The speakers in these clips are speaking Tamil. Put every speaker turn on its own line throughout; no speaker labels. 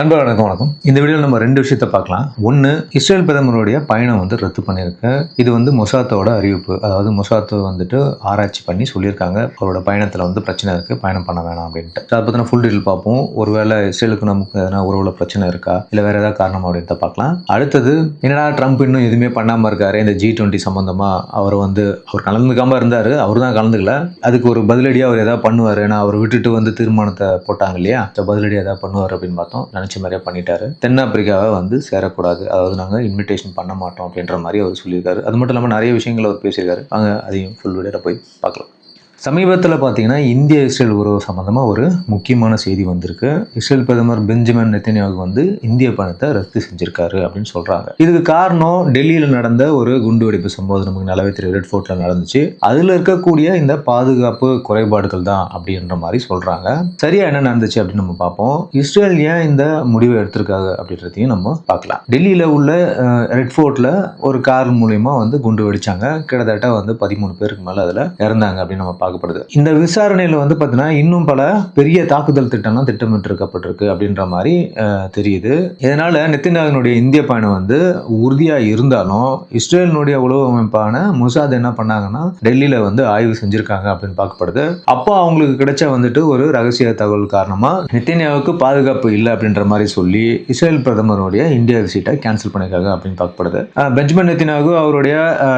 நண்பர் வணக்கம் வணக்கம். இந்த வீடியோவில் நம்ம ரெண்டு விஷயத்த பார்க்கலாம். ஒன்று இஸ்ரேல் பிரதமருடைய பயணம் வந்து ரத்து பண்ணியிருக்கு. இது வந்து மொசாத்தோட அறிவிப்பு. அதாவது மொசாத்து வந்துட்டு ஆராய்ச்சி பண்ணி சொல்லியிருக்காங்க. அவரோட பயணத்தில் வந்து பிரச்சனை இருக்குது பயணம் பண்ண வேணாம் அப்படின்ட்டு. அதை பற்றின ஃபுல் டீட்டெயில் பார்ப்போம். ஒருவேளை இஸ்ரேலுக்கு நமக்கு எதனா உறவுல பிரச்சனை இருக்கா? இல்லை வேற ஏதாவது காரணம் அப்படின்ட்டு பார்க்கலாம். அடுத்தது என்னடா ட்ரம்ப் இன்னும் எதுவுமே பண்ணாமல் இருக்காரு? இந்த ஜி டுவெண்ட்டி சம்மந்தமாக அவர் வந்து அவர் கலந்துக்காமல் இருந்தார். அவர் தான் கலந்துக்கல. அதுக்கு ஒரு பதிலடியாக அவர் ஏதாவது பண்ணுவார்? ஏன்னா அவர் விட்டுட்டு வந்து தீர்மானத்தை போட்டாங்க இல்லையா? பதிலடியாக எதாவது ஏதாவது பண்ணுவார் அப்படின்னு பார்த்தோம். நினச்ச மாதிரியே பண்ணிட்டாரு. தென்னாப்பிரிக்காவை வந்து சேரக்கூடாது. அதாவது நாங்கள் இன்விடேஷன் பண்ண மாட்டோம் அப்படின்ற மாதிரி அவர் சொல்லியிருக்காரு. அது மட்டும் இல்லாமல் நிறைய விஷயங்கள் அவர் பேசியிருக்காரு. அங்கே அதையும் ஃபுல் வீடியோவில் போய் பார்க்கலாம். சமீபத்தில் பார்த்தீங்கன்னா இந்திய இஸ்ரேல் உறவு சம்மந்தமாக ஒரு முக்கியமான செய்தி வந்திருக்கு. இஸ்ரேல் பிரதமர் பெஞ்சமின் நெத்தன்யாகு வந்து இந்திய பணத்தை ரத்து செஞ்சிருக்காரு அப்படின்னு சொல்கிறாங்க இதுக்கு காரணம் டெல்லியில் நடந்த ஒரு குண்டுவெடிப்பு சம்பவம் நமக்கு நல்லாவே தெரியும். ரெட் ஃபோர்ட்டில் நடந்துச்சு. அதில் இருக்கக்கூடிய இந்த பாதுகாப்பு குறைபாடுகள் தான் அப்படின்ற மாதிரி சொல்கிறாங்க சரியா என்ன நடந்துச்சு அப்படின்னு நம்ம பார்ப்போம். இஸ்ரேல் ஏன் இந்த முடிவை எடுத்திருக்காங்க அப்படின்றதையும் நம்ம பார்க்கலாம். டெல்லியில் உள்ள ரெட் ஃபோர்ட்டில் ஒரு கார் மூலயமா வந்து குண்டு வெடிச்சாங்க. கிட்டத்தட்ட வந்து பதிமூணு பேருக்கு மேலே அதில் இறந்தாங்க அப்படின்னு நம்ம பார்க்கப்படுது. இந்த விசாரணையில் வந்து பார்த்தீங்கன்னா இன்னும் பல பெரிய தாக்குதல் திட்டம்லாம் திட்டமிட்டிருக்கப்பட்டிருக்கு அப்படின்ற மாதிரி தெரியுது. இதனால் நெத்தினாவினுடைய இந்திய பயணம் வந்து உறுதியாக இருந்தாலும் இஸ்ரேலினுடைய உளவு அமைப்பான முசாத் என்ன பண்ணாங்கன்னா டெல்லியில் வந்து ஆய்வு செஞ்சுருக்காங்க அப்படின்னு பார்க்கப்படுது. அப்போ அவங்களுக்கு கிடைச்ச வந்துட்டு ஒரு ரகசிய தகவல் காரணமாக நித்தின்யாவுக்கு பாதுகாப்பு இல்லை அப்படின்ற மாதிரி சொல்லி இஸ்ரேல் பிரதமருடைய இந்தியா விசிட்டை கேன்சல் பண்ணியிருக்காங்க அப்படின்னு பார்க்கப்படுது. பெஞ்சமின் நெத்தினாகு அவருடைய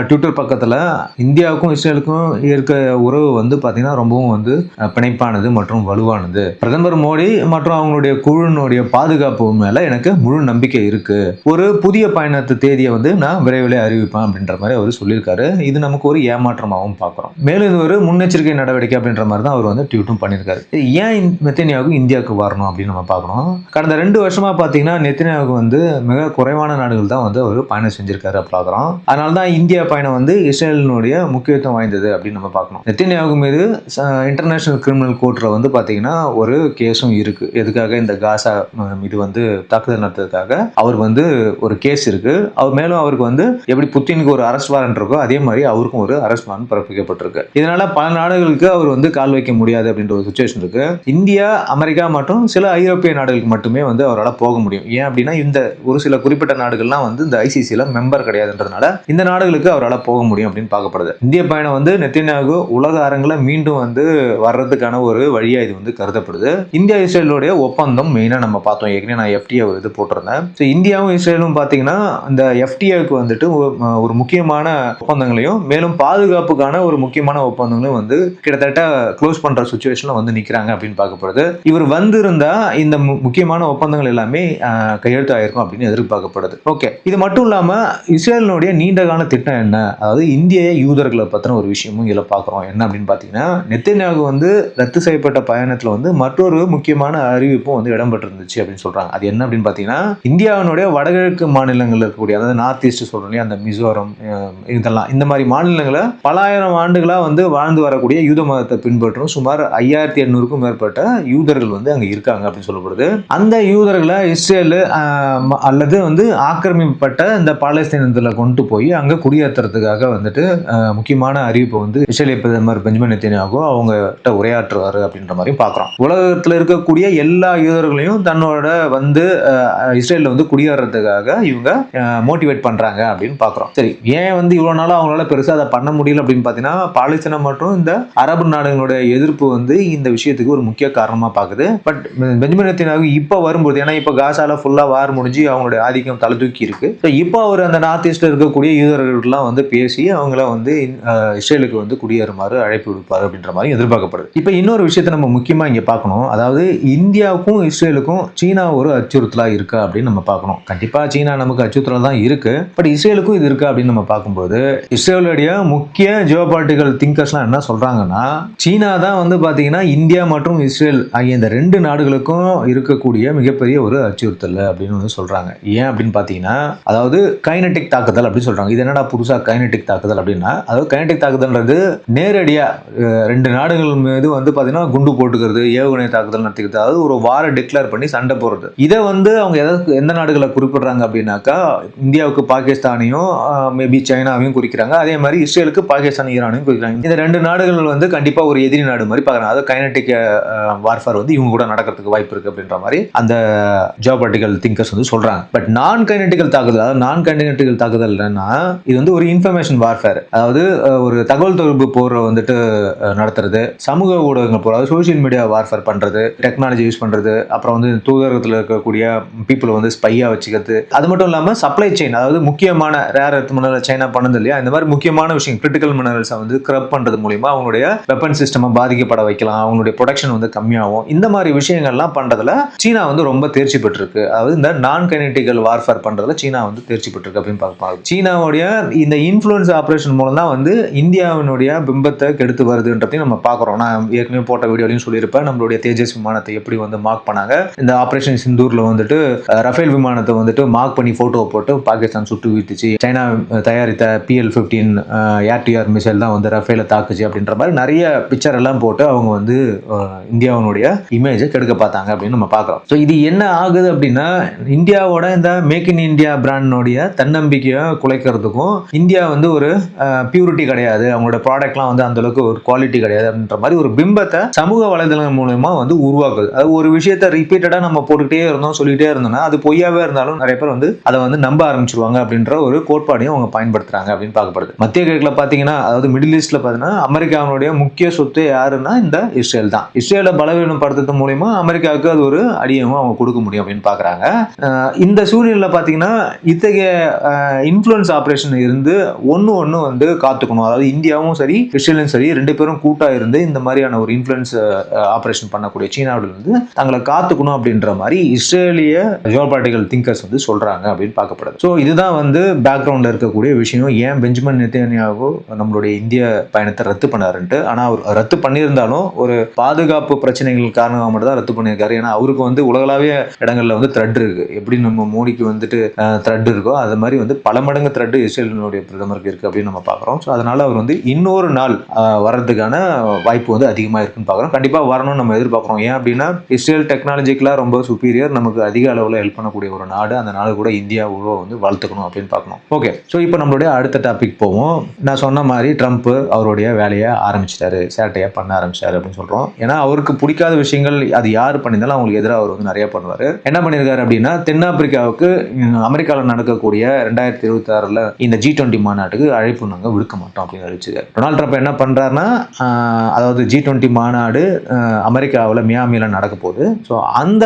ட்விட்டர் பக்கத்தில் இந்தியாவுக்கும் இஸ்ரேலுக்கும் இருக்க உறவு வந்து பார்த்தீங்கன்னா ரொம்பவும் வந்து பிணைப்பானது மற்றும் வலுவானது. பிரதமர் மோடி மற்றும் அவங்களுடைய குழுனுடைய பாதுகாப்பு மேலே எனக்கு முழு நம்பிக்கை இருக்கு. ஒரு புதிய பயணத்து தேதியை வந்து நான் விரைவில் அறிவிப்பேன் அப்படின்ற மாதிரி அவர் சொல்லியிருக்காரு. இது நமக்கு ஒரு ஏமாற்றமாகவும் பார்க்குறோம். மேலும் இது ஒரு முன்னெச்சரிக்கை நடவடிக்கை அப்படின்ற மாதிரி தான் அவர் வந்து ட்வீட்டும் பண்ணியிருக்காரு. ஏன் நெத்தனியாவுக்கு இந்தியாவுக்கு வரணும் அப்படின்னு நம்ம பார்க்கணும். கடந்த ரெண்டு வருஷமா பார்த்தீங்கன்னா நெத்தனியாவுக்கு வந்து மிக குறைவான நாடுகள் தான் வந்து அவர் பயணம் செஞ்சிருக்காரு பார்க்குறோம். அதனால தான் இந்தியா பயணம் வந்து இஸ்ரேலினுடைய முக்கியத்துவம் வாய்ந்தது அப்படின்னு நம்ம பார்க்கணும். நெத்தனியாவுக்கு மீது இன்டர்நேஷனல் கிரிமினல் கோர்ட்டில் வந்து பார்த்தீங்கன்னா ஒரு கேஸும் இருக்கு. எதுக்காக இந்த காசா இது வந்து தாக்குதல் நடத்துறதுக்காக அவர் வந்து ஒரு கேஸ் இருக்கு. அவர் மேலும் அவருக்கு வந்து எப்படி புத்தினுக்கு ஒரு அரெஸ்ட் வாரண்ட் இருக்கோ அதே மாதிரி அவருக்கும் ஒரு அரெஸ்ட் வாரண்ட் பிறப்பிக்கப்பட்டிருக்கு. இதனால பல நாடுகளுக்கு அவர் வந்து கால் வைக்க முடியாது அப்படின்ற ஒரு சுச்சுவேஷன் இருக்கு. இந்தியா அமெரிக்கா மற்றும் சில ஐரோப்பிய நாடுகளுக்கு மட்டுமே வந்து அவரால் போக முடியும். ஏன் அப்படின்னா இந்த ஒரு சில குறிப்பிட்ட நாடுகள்லாம் வந்து இந்த ஐசிசியில் மெம்பர் கிடையாதுன்றதுனால இந்த நாடுகளுக்கு அவரால் போக முடியும் அப்படின்னு பார்க்கப்படுது. இந்திய பயணம் வந்து நெத்தினாகு உலக அரங்கில் மீண்டும் வந்து வர்றதுக்கான ஒரு வழியா இது வந்து கருதப்படுது. இந்தியா இஸ்ரேலுடைய ஒப்பந்தம் மெயினாக நம்ம பார்த்தோம். ஏற்கனவே நான் எஃப்டிஏ இது போட்டிருந்தேன். ஸோ இந்தியாவும் இஸ்ரேலும் பார்த்தீங்கன்னா இந்த எஃப்டிஏக்கு வந்துட்டு ஒரு- ஒரு முக்கியமான ஒப்பந்தங்களையும் மேலும் பாதுகாப்புக்கான ஒரு முக்கியமான ஒப்பந்தங்களையும் வந்து கிட்டத்தட்ட க்ளோஸ் பண்ற சுச்சுவேஷன்ல வந்து நிக்கிறாங்க அப்படின்னு பார்க்கப்படுது. இவர் வந்திருந்தா இந்த மு- முக்கியமான ஒப்பந்தங்கள் எல்லாமே கையெழுத்து ஆயிருக்கும் அப்படின்னு எதிர்பார்க்கப்படுது. ஓகே இது மட்டும் இல்லாம இஸ்ரேலினுடைய நீண்ட கால திட்டம் என்ன? அதாவது இந்திய யூதர்களை பத்தின ஒரு விஷயமும் இதில் பார்க்குறோம். என்ன அப்படின்னு பார்த்தீங்கன்னா நெத்தன்யாகு வந்து ரத்து செய்யப்பட்ட பயணத்தில் வந்து மற்றொரு முக்கியமான அறிவிப்பும் வந்து இடம்பெற்றிருந்துச்சு அப்படின்னு சொல்கிறாங்க அது என்ன அப்படின்னு பார்த்தீங்கன்னா இந்தியாவினுடைய வடகிழக்கு மாநிலங்களில் இருக்கக்கூடிய அதாவது நார்த் ஈஸ்ட் சொல்கிறோம் இல்லையா அந்த மிசோரம் இதெல்லாம் இந்த மாதிரி மாநிலங்களை பலாயிரம் ஆண்டுகளாக வந்து வாழ்ந்து வரக்கூடிய யூத மதத்தை பின்பற்றும் சுமார் ஐயாயிரத்தி எண்ணூறுக்கும் மேற்பட்ட யூதர்கள் வந்து அங்கே இருக்காங்க அப்படின்னு சொல்லப்படுது. அந்த யூதர்களை இஸ்ரேலு ம- அல்லது வந்து ஆக்கிரமிப்பட்ட இந்த பாலஸ்தீனத்தில் கொண்டு போய் அங்கே குடியேற்றுறதுக்காக வந்துட்டு முக்கியமான அறிவிப்பை வந்து இஸ்ரேலிய பிரதமர் பெஞ்சமின் நெத்தன்யாகு அவங்ககிட்ட உரையாற்றுவார் அப்படின்ற மாதிரியும் பார்க்குறோம். உலகத்தில் இருக்கக்கூடிய எல்லா யூதர்களையும் தன்னோட வந்து இஸ்ரேலில் வந்து குடியேறதுக்காக இவங்க மோட்டிவேட் பண்ணுறாங்க அப்படின்னு பார்க்குறோம். சரி ஏன் வந்து இவ்வளோ நாளாக அவங்களால பெருசாக அதை பண்ண முடியல அப்படின்னு பார்த்தீங்கன்னா பாலஸ்தீனம் மற்றும் இந்த அரபு நாடுகளுடைய எதிர்ப்பு வந்து இந்த விஷயத்துக்கு ஒரு முக்கிய காரணமாக பார்க்குது பட் பெஞ்சமின் நெத்தன்யாகு இப்போ வரும்போது ஏன்னா இப்போ காசால ஃபுல்லாக வார் முடிஞ்சு அவங்களுடைய ஆதிக்கம் தலை தூக்கி இருக்கு. ஸோ இப்போ அவர் அந்த நார்த் ஈஸ்டில் இருக்கக்கூடிய யூதர்கள்லாம் வந்து பேசி அவங்கள வந்து இஸ்ரேலுக்கு வந்து குடியேறுமாறு அழைப்பு விடுப்பார் அப்படின்ற மாதிரி எதிர்பார்க்கப்படுது. இப்போ இன்னொரு விஷயத்தை நம்ம முக்கியமாக இங்கே பார்க்கணும். அதாவது இந்தியாவுக்கும் இஸ்ரேலுக்கும் சீனா ஒரு அச்சுறுத்தலாக இருக்கா அப்படின்னு நம்ம பார்க்கணும். கண்டிப்பாக சீனா நமக்கு அச்சுறுத்தலாக தான் இருக்கு. பட் இஸ்ரேலுக்கும் இது இருக்கா அப்படின்னு நம்ம பார்க்கும்போது இஸ்ரேலுடைய முக்கிய ஜியோபாலிட்டிக்கல் திங்கர்ஸ்லாம் என்ன சொல்கிறாங்கன்னா சீனா தான் வந்து பார்த்தீங்கன்னா இந்தியா மற்றும் இஸ்ரேல் ஆகிய இந்த ரெண்டு நாடுகளுக்கும் இருக்கக்கூடிய மிகப்பெரிய ஒரு அச்சுறுத்தல் அப்படின்னு வந்து சொல்கிறாங்க ஏன் அப்படின்னு பார்த்தீங்கன்னா அதாவது கைனட்டிக் தாக்குதல் அப்படின்னு சொல்கிறாங்க இது என்னடா புதுசாக கைனட்டிக் தாக்குதல் அப்படின்னா அதாவது கைனட்டிக் தாக்குதல்ன்றது நேரடியாக ரெண்டு நாடுகள் மீது வந்து பார்த்தீங்கன்னா குண்டு போட்டுக்கிறது ஏவுகணை தாக்குதல் நடத்திக்கிறது. அதாவது ஒரு வார டிக்ளேர் பண்ணி சண்டை போடுறது. இதை வந்து அவங்க எதற்கு எந்த நாடுகளை குறிப்பிடுறாங்க அப்படின்னாக்கா இந்தியாவுக்கு பாகிஸ்தானையும் மேபி சைனாவையும் குறிக்கிறாங்க. அதே மாதிரி இஸ்ரேலுக்கு பாகிஸ்தான் ஈரானையும் குறிக்கிறாங்க. இந்த ரெண்டு நாடுகள் வந்து கண்டிப்பாக ஒரு எதிரி நாடு மாதிரி பார்க்குறாங்க. அதாவது கைனட்டிக் வார்ஃபேர் வந்து இவங்க கூட நடக்கிறதுக்கு வாய்ப்பு இருக்குது அப்படின்ற மாதிரி அந்த ஜியோபாலிட்டிக்கல் திங்கர்ஸ் வந்து சொல்கிறாங்க பட் நான் கைனட்டிக்கல் தாக்குதல் அதாவது நான் கைனட்டிக்கல் தாக்குதல் என்னன்னா இது வந்து ஒரு இன்ஃபர்மேஷன் வார்ஃபேர் அதாவது ஒரு தகவல் தொடர்பு போர் வந்துட்டு நடத்துறது. சமூக ஊடகங்கள் போகிறது சோஷியல் மீடியா வார்ஃபேர் பண்ணுறது டெக்னாலஜி யூஸ் பண்ணுறது அப்புறம் வந்து தூதரகத்தில் இருக்கக்கூடிய பீப்புளை வந்து ஸ்பையாக வச்சுக்கிறது. அது மட்டும் இல்லாமல் சப்ளை செயின் அதாவது முக்கியமான ரேர் எர்த் மினரல் சைனா பண்ணது இல்லையா? இந்த மாதிரி முக்கியமான விஷயம் கிரிட்டிக்கல் மினரல்ஸை வந்து கிரப் பண்ணுறது மூலிமா அவங்களுடைய வெப்பன் சிஸ்டமை பாதிக்கப்பட வைக்கலாம். அவங்களுடைய ப்ரொடக்ஷன் வந்து கம்மியாகும். இந்த மாதிரி விஷயங்கள்லாம் பண்ணுறதுல சீனா வந்து ரொம்ப தேர்ச்சி பெற்றிருக்கு. அதாவது இந்த நான் கைனட்டிக்கல் வார்ஃபேர் பண்ணுறதுல சீனா வந்து தேர்ச்சி பெற்றிருக்கு அப்படின்னு பார்ப்பாங்க சீனாவுடைய இந்த இன்ஃப்ளூயன்ஸ் ஆப்ரேஷன் மூலம் தான் வந்து இந்தியாவினுடைய பிம்பத்தை எடுத்து வருதுன்றதையும் நம்ம பார்க்குறோம். நான் ஏற்கனவே போட்ட வீடியோலையும் சொல்லியிருப்பேன். நம்மளுடைய தேஜஸ் விமானத்தை எப்படி வந்து மார்க் பண்ணாங்க. இந்த ஆப்ரேஷன் சிந்தூரில் வந்துட்டு ரஃபேல் விமானத்தை வந்துட்டு மார்க் பண்ணி ஃபோட்டோவை போட்டு பாகிஸ்தான் சுட்டு வீழ்த்துச்சு. சைனா தயாரித்த PL fifteen air to air missile தான் வந்து ரஃபேலை தாக்குச்சு அப்படின்ற மாதிரி நிறைய பிக்சர் எல்லாம் போட்டு அவங்க வந்து இந்தியாவினுடைய இமேஜை கெடுக்க பார்த்தாங்க அப்படின்னு நம்ம பார்க்குறோம். ஸோ இது என்ன ஆகுது அப்படின்னா இந்தியாவோட இந்த மேக் இன் இந்தியா பிராண்டினுடைய தன்னம்பிக்கையை குலைக்கிறதுக்கும் இந்தியா வந்து ஒரு பியூரிட்டி கிடையாது. அவங்களோட ப்ராடக்ட்லாம் வந்து அந்தளவுக்கு அளவுக்கு ஒரு குவாலிட்டி கிடையாது அப்படின்ற மாதிரி ஒரு பிம்பத்தை சமூக வலைதளங்கள் மூலயமா வந்து உருவாக்குது. அது ஒரு விஷயத்த ரிப்பீட்டடாக நம்ம போட்டுக்கிட்டே இருந்தோம் சொல்லிட்டே இருந்தோம்னா அது பொய்யாவே இருந்தாலும் நிறைய பேர் வந்து அதை வந்து நம்ப ஆரம்பிச்சிருவாங்க அப்படின்ற ஒரு கோட்பாடையும் அவங்க பயன்படுத்துறாங்க அப்படின்னு பார்க்கப்படுது. மத்திய கிழக்கில் பார்த்தீங்கன்னா அதாவது மிடில் ஈஸ்ட்ல பார்த்தீங்கன்னா அமெரிக்காவினுடைய முக்கிய சொத்து யாருன்னா இந்த இஸ்ரேல் தான். இஸ்ரேலை பலவீனப்படுத்துறது மூலியமா அமெரிக்காவுக்கு அது ஒரு அடியமும் அவங்க கொடுக்க முடியும் அப்படின்னு பார்க்குறாங்க. இந்த சூழ்நிலையில் பார்த்தீங்கன்னா இத்தகைய இன்ஃப்ளூயன்ஸ் ஆப்ரேஷன் இருந்து ஒன்று ஒன்று வந்து காத்துக்கணும். அதாவது இந்தியாவும் சரி இஸ்ரேலும் சரி ரெண்டு பேரும் கூட்டாக இருந்து இந்த மாதிரியான ஒரு இன்ஃப்ளூயன்ஸ் ஆப்ரேஷன் பண்ணக்கூடிய சீனாவிலிருந்து தங்களை காத்துக்கணும் அப்படின்ற மாதிரி இஸ்ரேலிய ஜியோபாலிட்டிக்கல் திங்கர்ஸ் வந்து சொல்கிறாங்க அப்படின்னு பார்க்கப்படுது. ஸோ இதுதான் வந்து பேக்ரவுண்டில் இருக்கக்கூடிய விஷயம். ஏன் பெஞ்சமின் நெத்தனியாவோ நம்மளுடைய இந்திய பயணத்தை ரத்து பண்ணாருன்ட்டு ஆனால் அவர் ரத்து பண்ணியிருந்தாலும் ஒரு பாதுகாப்பு பிரச்சனைகள் காரணமாக மட்டும் தான் ரத்து பண்ணியிருக்காரு. ஏன்னா அவருக்கு வந்து உலகளாவிய இடங்களில் வந்து த்ரெட் இருக்கு. எப்படி நம்ம மோடிக்கு வந்துட்டு த்ரெட் இருக்கோ அது மாதிரி வந்து பல மடங்கு த்ரெட் இஸ்ரேலினுடைய பிரதமருக்கு இருக்கு அப்படின்னு நம்ம பார்க்குறோம். ஸோ அதனால அவர் வந்து இன்னொரு நாள் வர்றதுக்கான வாய்ப்பு வந்து அதிகமாக இருக்குன்னு பார்க்குறோம். கண்டிப்பாக வரணும்னு நம்ம எதிர்பார்க்குறோம். ஏன் அப்படின்னா இஸ்ரேல் டெக்னாலஜிக்கலாக ரொம்ப சுப்பீரியர் நமக்கு அதிக அளவில் ஹெல்ப் பண்ணக்கூடிய ஒரு நாடு. அந்த நாடு கூட இந்தியாவோ வந்து வளர்த்துக்கணும் அப்படின்னு பார்க்கணும் ஓகே ஸோ இப்போ நம்மளுடைய அடுத்த டாபிக் போவோம். நான் சொன்ன மாதிரி ட்ரம்ப் அவருடைய வேலையை ஆரம்பிச்சிட்டாரு. சேட்டையாக பண்ண ஆரம்பிச்சிட்டாரு அப்படின்னு சொல்கிறோம் ஏன்னா அவருக்கு பிடிக்காத விஷயங்கள் அது யார் பண்ணியிருந்தாலும் அவங்களுக்கு எதிராக அவர் வந்து நிறைய பண்ணுவார். என்ன பண்ணியிருக்காரு அப்படின்னா தென்னாப்பிரிக்காவுக்கு அமெரிக்காவில் நடக்கக்கூடிய ரெண்டாயிரத்தி இருபத்தி ஆறில் இந்த ஜி டுவெண்ட்டி மாநாட்டுக்கு அழைப்பு நாங்கள் விடுக்க மாட்டோம் அப்படின்னு அறிவிச்சிருக்காரு. டொனால்ட் ட்ரம்ப் என்ன பண்ணுறாருன்னா அதாவது ஜி டுவெண்ட்டி மாநாடு அமெரிக்காவில் மியாமியில் நடக்க போகுது. ஸோ அந்த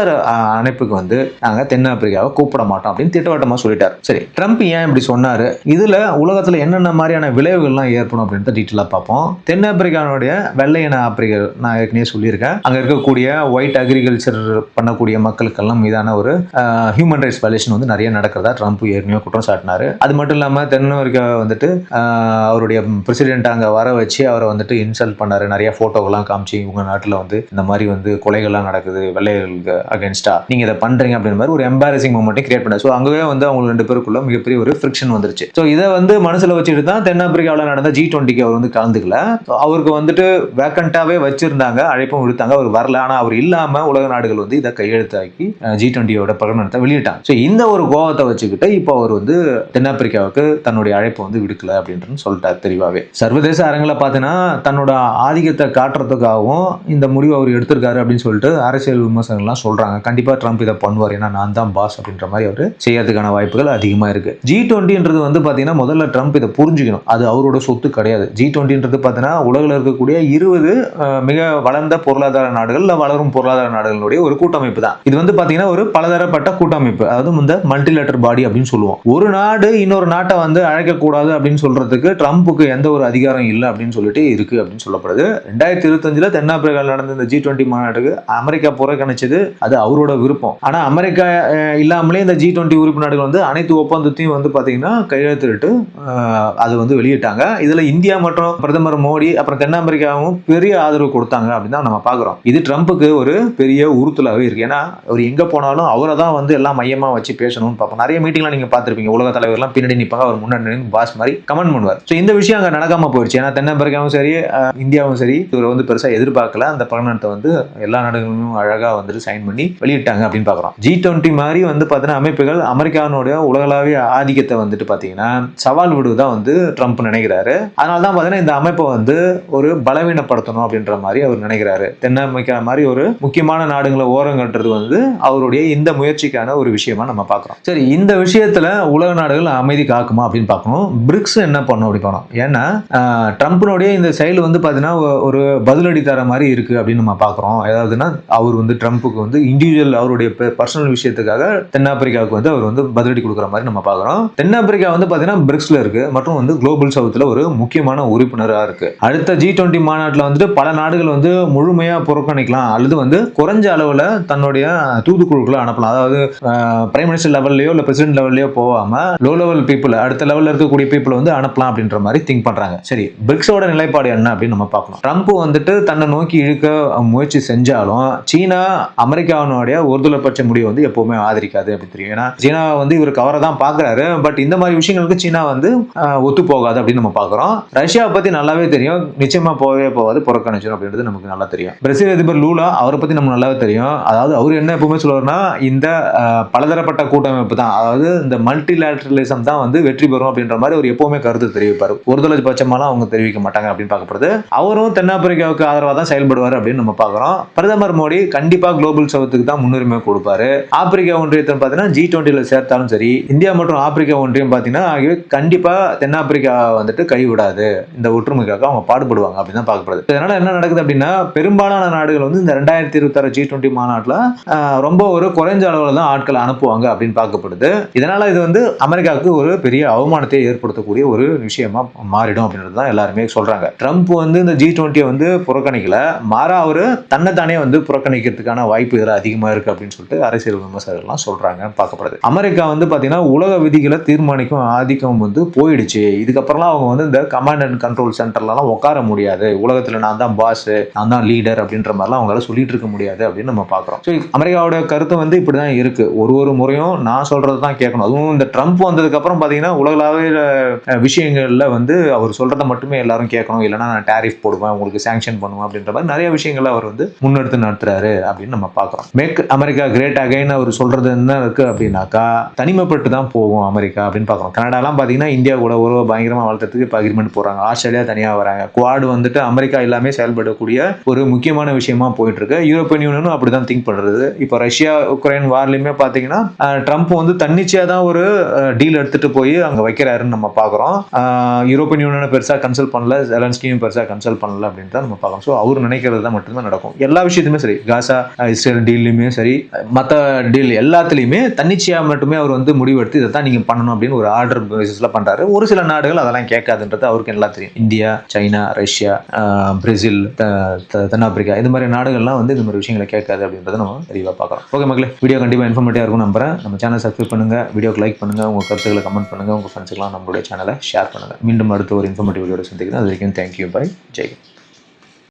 அணைப்புக்கு வந்து நாங்கள் தென்னாப்பிரிக்காவை கூப்பிட மாட்டோம் அப்படின்னு திட்டவட்டமாக சொல்லிட்டார். சரி ட்ரம்ப் ஏன் இப்படி சொன்னார்? இதில் உலகத்தில் என்னென்ன மாதிரியான விளைவுகள்லாம் ஏற்படும் அப்படின்றத டீட்டெயிலாக பார்ப்போம். தென்னாப்பிரிக்கானுடைய வெள்ளையின ஆப்பிரிக்கர் நான் ஏற்கனவே சொல்லியிருக்கேன். அங்கே இருக்கக்கூடிய ஒயிட் அக்ரிகல்ச்சர் பண்ணக்கூடிய மக்களுக்கெல்லாம் மீதான ஒரு ஹியூமன் ரைட்ஸ் வயலேஷன் வந்து நிறைய நடக்கிறதா ட்ரம்ப் ஏற்கனவே குற்றம் சாட்டினார். அது மட்டும் இல்லாமல் தென்னாப்பிரிக்கா வந்துட்டு அவருடைய பிரசிடென்ட் அங்கே வர வச்சு அவரை வந்துட்டு இன்சல்ட் பண்ணாரு. நிறைய ஃபோட்டோகள்லாம் காமிச்சு உங்க நாட்டில் வந்து இந்த மாதிரி வந்து கொலைகள்லாம் நடக்குது வெள்ளையர்களுக்கு அகேன்ஸ்டா நீங்க இதை பண்றீங்க அப்படின்ற மாதிரி ஒரு எம்பாரசிங் மூமெண்ட்டையும் கிரியேட் பண்ணாரு. ஸோ அங்கவே வந்து அவங்க ரெண்டு பேருக்குள்ள மிகப்பெரிய ஒரு ஃப்ரிக்ஷன் வந்துருச்சு. ஸோ இதை வந்து மனசுல வச்சுட்டு தான் தென்னாப்பிரிக்காவில் நடந்த ஜி டுவெண்ட்டிக்கு அவர் வந்து கலந்துக்கல. அவருக்கு வந்துட்டு வேக்கண்டாவே வச்சிருந்தாங்க அழைப்பும் விடுத்தாங்க அவர் வரல. ஆனால் அவர் இல்லாம உலக நாடுகள் வந்து இதை கையெழுத்தாக்கி ஜி டுவெண்ட்டியோட பிரகடனத்தை வெளியிட்டாங்க. ஸோ இந்த ஒரு கோவத்தை வச்சுக்கிட்டு இப்போ அவர் வந்து தென்னாப்பிரிக்காவுக்கு தன்னுடைய அழைப்பை வந்து விடுக்கல அப்படின்றது சொல்லிட்டார் தெளிவாகவே சர்வதேச அரங்கில் பார்த்தீங்கன்னா தன்னோட ஆதிக்கத்தை காட்டுறதுக்காகவும் இந்த முடிவு அவர் எடுத்திருக்காரு அப்படின்னு சொல்லிட்டு அரசியல் விமர்சகங்கள்லாம் சொல்றாங்க. கண்டிப்பா ட்ரம்ப் இதை பண்ணுவார். ஏன்னா நான் தான் பாஸ் அப்படின்ற மாதிரி அவர் செய்யறதுக்கான வாய்ப்புகள் அதிகமாக இருக்கு. ஜி டுவெண்ட்டின்றது வந்து பார்த்தீங்கன்னா முதல்ல ட்ரம்ப் இதை புரிஞ்சுக்கணும். அது அவரோட சொத்து கிடையாது. ஜி டுவெண்ட்டின்றது பார்த்தீங்கன்னா உலகில் இருக்கக்கூடிய இருபது மிக வளர்ந்த பொருளாதார நாடுகள் இல்ல வளரும் பொருளாதார நாடுகளுடைய ஒரு கூட்டமைப்பு தான். இது வந்து பார்த்தீங்கன்னா ஒரு பலதரப்பட்ட கூட்டமைப்பு. அதாவது இந்த மல்டிலேட்டர் பாடி அப்படின்னு சொல்லுவோம். ஒரு நாடு இன்னொரு நாட்டை வந்து அழைக்கக்கூடாது அப்படின்னு சொல்றதுக்கு ட்ரம்ப்புக்கு எந்த ஒரு அதிகாரம் இல்லை அப்படின்னு சொல்லிட்டு இருக்கு அப்படின்னு சொல்லப்படுது. ரெண்டாயிரத்தி இருபத்தஞ்சில் தென்னாப்பிரிக்காவில் நடந்த இந்த ஜி டுவெண்ட்டி மாநாட்டுக்கு அமெரிக்கா புறக்கணிச்சது அது அவரோட விருப்பம். ஆனால் அமெரிக்கா இல்லாமலே இந்த ஜி டுவெண்ட்டி உறுப்பு நாடுகள் வந்து அனைத்து ஒப்பந்தத்தையும் வந்து பார்த்தீங்கன்னா கையெழுத்திட்டு அது வந்து வெளியிட்டாங்க. இதில் இந்தியா மற்றும் பிரதமர் மோடி அப்புறம் தென்னாப்பிரிக்காவும் பெரிய ஆதரவு கொடுத்தாங்க அப்படின்னு தான் நம்ம பார்க்குறோம் இது ட்ரம்ப்புக்கு ஒரு பெரிய உறுத்தலாகவே இருக்கு. ஏன்னா அவர் எங்கே போனாலும் அவரை தான் வந்து எல்லாம் மையமாக வச்சு பேசணும்னு பார்ப்போம். நிறைய மீட்டிங்லாம் நீங்கள் பார்த்துருப்பீங்க. உலக தலைவர்லாம் பின்னாடி நிற்பாங்க அவர் முன்னாடி பாஸ் மாதிரி கமெண்ட் பண்ணுவார். ஸோ இந்த விஷயம் அங்கே நடக்காமல் போயிடுச்சு. ஏன்னா தென்னாப்பிரிக்காவும் சரி இந்தியாவும் சரி இவரை வந்து பெருசாக எதிர்பார்க்கல. அந்த பிரகடனத்தை வந்து எல்லா நாடுகளும் அழகாக வந்துட்டு சைன் பண்ணி வெளியிட்டாங்க அப்படின்னு பார்க்குறோம் ஜி டுவெண்ட்டி மாதிரி வந்து பார்த்தீங்கன்னா அமைப்புகள் அமெரிக்கானுடைய உலகளாவிய ஆதிக்கத்தை வந்துட்டு பார்த்தீங்கன்னா சவால் விடுவதாக வந்து ட்ரம்ப் நினைக்கிறாரு. அதனால தான் பார்த்தீங்கன்னா இந்த அமைப்பை வந்து ஒரு பலவீனப்படுத்தணும் அப்படின்ற மாதிரி அவர் நினைக்கிறாரு. தென் அமெரிக்கா மாதிரி ஒரு முக்கியமான நாடுகளை ஓரம் கட்டுறது வந்து அவருடைய இந்த முயற்சிக்கான ஒரு விஷயமா நம்ம பார்க்குறோம் சரி இந்த விஷயத்துல உலக நாடுகள் அமைதி காக்குமா அப்படின்னு பார்க்கணும் பிரிக்ஸ் என்ன பண்ணும் அப்படி போனோம் ஏன்னா ட்ரம்ப்னுடைய இந்த செயல் வந்து பார்த்தீங்கன்னா ஒரு பதிலடி தர மாதிரி இருக்குது அப்படின்னு நம்ம பார்க்குறோம் ஏதாவதுன்னா அவர் வந்து ட்ரம்ப்புக்கு வந்து இண்டிவிஜுவல் அவருடைய பர்சனல் விஷயத்துக்காக தென்னாப்பிரிக்காவுக்கு வந்து அவர் வந்து பதிலடி கொடுக்குற மாதிரி நம்ம பார்க்குறோம் தென்னாப்பிரிக்கா வந்து பார்த்தீங்கன்னா பிரிக்ஸில் இருக்குது மற்றும் வந்து குளோபல் சவுத்தில் ஒரு முக்கியமான உறுப்பினராக இருக்குது அடுத்த ஜி டுவெண்ட்டி மாநாட்டில் வந்துட்டு பல நாடுகள் வந்து முழுமையாக புறக்கணிக்கலாம். அல்லது வந்து குறைஞ்ச அளவில் தன்னுடைய தூதுக்குழுக்களை அனுப்பலாம். அதாவது பிரைம் மினிஸ்டர் லெவல்லையோ இல்லை பிரசிடென்ட் லெவல்லையோ போகாம லோ லெவல் பீப்புள் அடுத்த லெவலில் இருக்கக்கூடிய பீப்புள் வந்து அனுப்பலாம் அப்படின்ற மாதிரி திங்க் பண்ணுறாங்க சரி பிரிக்ஸோட நிலைப்பாடு என்ன அப்படின்னு நம்ம பார்க்கணும். ட்ரம்ப் வந்துட்டு தன்னை நோக்கி இழுக்க முயற்சி செஞ்சாலும் சீனா அமெரிக்காவினுடைய ஒருதலைப்பட்ச முடிவை வந்து எப்பவுமே ஆதரிக்காது அப்படின்னு தெரியும். ஏன்னா சீனா வந்து இவர் கவரை தான் பார்க்குறாரு. பட் இந்த மாதிரி விஷயங்களுக்கு சீனா வந்து ஒத்து போகாது அப்படின்னு நம்ம பார்க்குறோம். ரஷ்யாவை பற்றி நல்லாவே தெரியும். நிச்சயமா போகவே போகாது புறக்கணிச்சிடும் அப்படின்றது நமக்கு நல்லா தெரியும். பிரேசில் அதிபர் லூலா அவரை பற்றி நமக்கு நல்லாவே தெரியும். அதாவது அவர் என்ன எப்பவுமே சொல்லுவாருன்னா இந்த பலதரப்பட்ட கூட்டமைப்பு தான். அதாவது இந்த மல்டிலேட்டரலிசம் தான் வந்து வெற்றி பெறும் அப்படின்ற மாதிரி அவர் எப்பவுமே கருத்து தெரிவிப்பார். ஒருதலை பட்சமாலாம் அவங்க தெரிவிக்க மாட்டாங்க. அப்படின்னு பார்க்கப்படுது அவரும் தென்னாப்பிரிக்காவுக்கு ஆதரவாக தான் செயல்படுவார் அப்படின்னு நம்ம பார்க்குறோம். பிரதமர் மோடி கண்டிப்பாக குளோபல் சவுத்துக்கு தான் முன்னுரிமை கொடுப்பாரு. ஆப்பிரிக்கா ஒன்றியத்தை பார்த்தீங்கன்னா ஜி டுவெண்ட்டியில் சேர்த்தாலும் சரி இந்தியா மற்றும் ஆப்பிரிக்கா ஒன்றியம் பார்த்தீங்கன்னா ஆகியவை கண்டிப்பாக தென்னாப்பிரிக்கா வந்துட்டு கைவிடாது. இந்த ஒற்றுமைக்காக அவங்க பாடுபடுவாங்க அப்படின்னு தான் பார்க்கப்படுது இதனால என்ன நடக்குது அப்படின்னா பெரும்பாலான நாடுகள் வந்து இந்த ரெண்டாயிரத்தி இருபத்தாறு ஜி டுவெண்ட்டி மாநாட்டில் ரொம்ப ஒரு குறைஞ்ச அளவில் தான் ஆட்களை அனுப்புவாங்க அப்படின்னு பார்க்கப்படுது இதனால இது வந்து அமெரிக்காவுக்கு ஒரு பெரிய அவமானத்தை ஏற்படுத்தக்கூடிய ஒரு விஷயமா மாறிடும் அப்படின்றது தான் எல்லாருமே ட்ரம்ப் வந்து இந்த ஜி டுவெண்ட்டியை வந்து புறக்கணிக்கல. மாறா அவர் தன்னைத்தானே வந்து புறக்கணிக்கிறதுக்கான வாய்ப்பு இதில் அதிகமாக இருக்கு அப்படின்னு சொல்லிட்டு அரசியல் விமர்சகர்கள்லாம் சொல்கிறாங்க பார்க்கப்படுது. அமெரிக்கா வந்து பார்த்தீங்கன்னா உலக விதிகளை தீர்மானிக்கும் ஆதிக்கம் வந்து போயிடுச்சு. இதுக்கப்புறம்லாம் அவங்க வந்து இந்த கமாண்ட் அண்ட் கண்ட்ரோல் சென்டர்லலாம் உட்கார முடியாது. உலகத்தில் நான் தான் பாஸ் நான் தான் லீடர் அப்படின்ற மாதிரிலாம் அவங்களால சொல்லிட்டு இருக்க முடியாது அப்படின்னு நம்ம பார்க்குறோம். ஸோ அமெரிக்காவோட கருத்து வந்து இப்படி தான் இருக்கு. ஒரு ஒரு முறையும் நான் சொல்றது தான் கேட்கணும். அதுவும் இந்த ட்ரம்ப் வந்ததுக்கு அப்புறம் பார்த்தீங்கன்னா உலகளாவிய விஷயங்களில் வந்து அவர் சொல்றதை மட்டுமே எல்லாரும் கேட்கணும். இல்லைன்னா நான் டேரிஃப் போடுவேன் உங்களுக்கு சாங்ஷன் பண்ணுவேன் அப்படின்ற மாதிரி நிறைய விஷயங்களை அவர் வந்து முன்னெடுத்து நடத்துறாரு அப்படின்னு நம்ம பார்க்குறோம். மேக் அமெரிக்கா கிரேட் அகைன் அவர் சொல்றது என்ன இருக்கு அப்படின்னாக்கா தனிமைப்பட்டு தான் போகும் அமெரிக்கா அப்படின்னு பார்க்குறோம். கனடாலாம் பார்த்தீங்கன்னா இந்தியா கூட உறவை பயங்கரமாக வளர்த்துறதுக்கு இப்போ அக்ரிமெண்ட் போறாங்க ஆஸ்திரேலியா தனியாக வராங்க. குவாடு வந்துட்டு அமெரிக்கா எல்லாமே செயல்படக்கூடிய ஒரு முக்கியமான விஷயமா போயிட்டு இருக்கு யூரோப்பியன் யூனியனும் அப்படிதான் திங்க் பண்ணுறது இப்போ ரஷ்யா உக்ரைன் வார்லையுமே பார்த்தீங்கன்னா ட்ரம்ப் வந்து தன்னிச்சையாக தான் ஒரு டீல் எடுத்துட்டு போய் அங்கே வைக்கிறாருன்னு நம்ம பார்க்குறோம். யூரோப்பியன் யூனியனை பெருசாக கன்சல்ட் பண்ணல. ஜெலன்ஸ்கியும் பெருசாக கன்சல்ட் பண்ணல அப்படின்னு தான் நம்ம பார்க்கலாம் ஸோ அவர் நினைக்கிறது தான் மட்டும்தான் நடக்கும். எல்லா விஷயத்துமே சரி. காசா இஸ்ரேல் டீல்லையுமே சரி. மற்ற டீல் எல்லாத்துலேயுமே தன்னிச்சையாக மட்டுமே அவர் வந்து முடிவெடுத்து இதை தான் நீங்கள் பண்ணணும் அப்படின்னு ஒரு ஆர்டர் பேசிஸில் பண்ணுறாரு ஒரு சில நாடுகள் அதெல்லாம் கேட்காதுன்றது அவருக்கு எல்லாம் தெரியும் இந்தியா சைனா ரஷ்யா பிரேசில் த- தென்னாப்பிரிக்கா இந்த மாதிரி நாடுகள்லாம் வந்து இந்த மாதிரி விஷயங்களை கேட்காது அப்படின்றத நம்ம தெளிவாக பார்க்கலாம் ஓகே மக்களே வீடியோ கண்டிப்பாக இன்ஃபர்மேட்டிவாக இருக்கும் நம்புறேன். நம்ம சேனல் சப்ஸ்கிரைப் பண்ணுங்கள் வீடியோக்கு லைக் பண்ணுங்கள் உங்கள் கருத்துக்களை கமெண்ட் பண்ணுங்க. உங்கள் ஃப்ரெண்ட்ஸுக்கெல்லாம் நம்மளுடைய சேனலை ஷேர் பண்ணுங்கள் மீண்டும் அடுத்த ஒரு இன்ஃபர்மேட்டிவ் வீடியோட சந்திக்கிறேன். அது வரைக்கும் thank you. Bye. Jay.